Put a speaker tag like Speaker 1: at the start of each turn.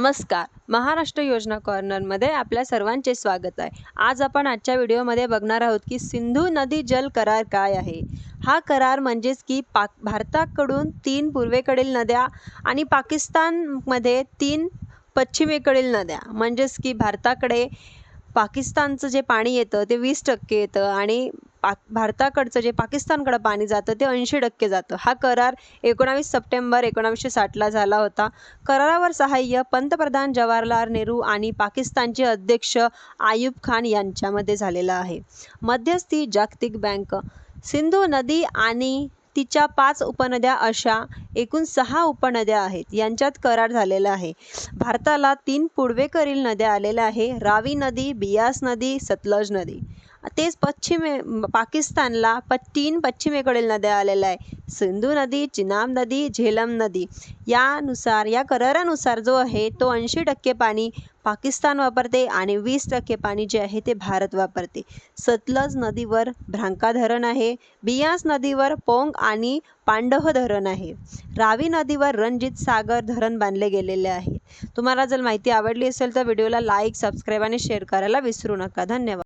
Speaker 1: नमस्कार. महाराष्ट्र योजना कॉर्नरमध्ये आपल्या सर्वांचे स्वागत आहे. आज आपण आजच्या व्हिडिओमध्ये बघणार आहोत की सिंधू नदी जल करार काय आहे? हा करार म्हणजेच की पाक भारताकडून तीन पूर्वेकडील नद्या आणि पाकिस्तानमध्ये तीन पश्चिमेकडील नद्या. म्हणजेच की भारताकडे पाकिस्तानचं जे पाणी येतं ते वीस टक्के येतं आणि पाक भारताकडचं जे पाकिस्तानकडं पाणी जातं ते ऐंशी टक्के जातं. हा करार एकोणावीस सप्टेंबर एकोणावीसशे साठला झाला होता. करारावर सहाय्य पंतप्रधान जवाहरलाल नेहरू आणि पाकिस्तानचे अध्यक्ष आयुब खान यांच्यामध्ये झालेला आहे. मध्यस्थी जागतिक बँक. सिंधू नदी आणि तिच्या पाच उपनद्या अशा एकूण सहा उपनद्या आहेत यांच्यात करार झालेला आहे. भारताला तीन पूर्वेकडील नद्या आलेल्या आहे रावी नदी बियास नदी सतलज नदी. तेच पश्चिमे पाकिस्तानला प तीन पश्चिमेकडील नद्या आलेल्या आहे सिंधू नदी चिनाब नदी झेलम नदी यानुसार या करारानुसार जो आहे तो ऐंशी टक्के पाणी पाकिस्तान वापरते आणि वीस टक्के पाणी जे आहे ते भारत वापरते. सतलज नदीवर भ्रांका धरण आहे बियास नदीवर पोंग आणि पांडव धरण आहे. रावी नदीवर रणजित सागर धरण बांधले गेलेले आहे. तुम्हाला जर माहिती आवडली असेल तर व्हिडिओला लाईक सबस्क्राईब आणि शेअर करायला विसरू नका. धन्यवाद.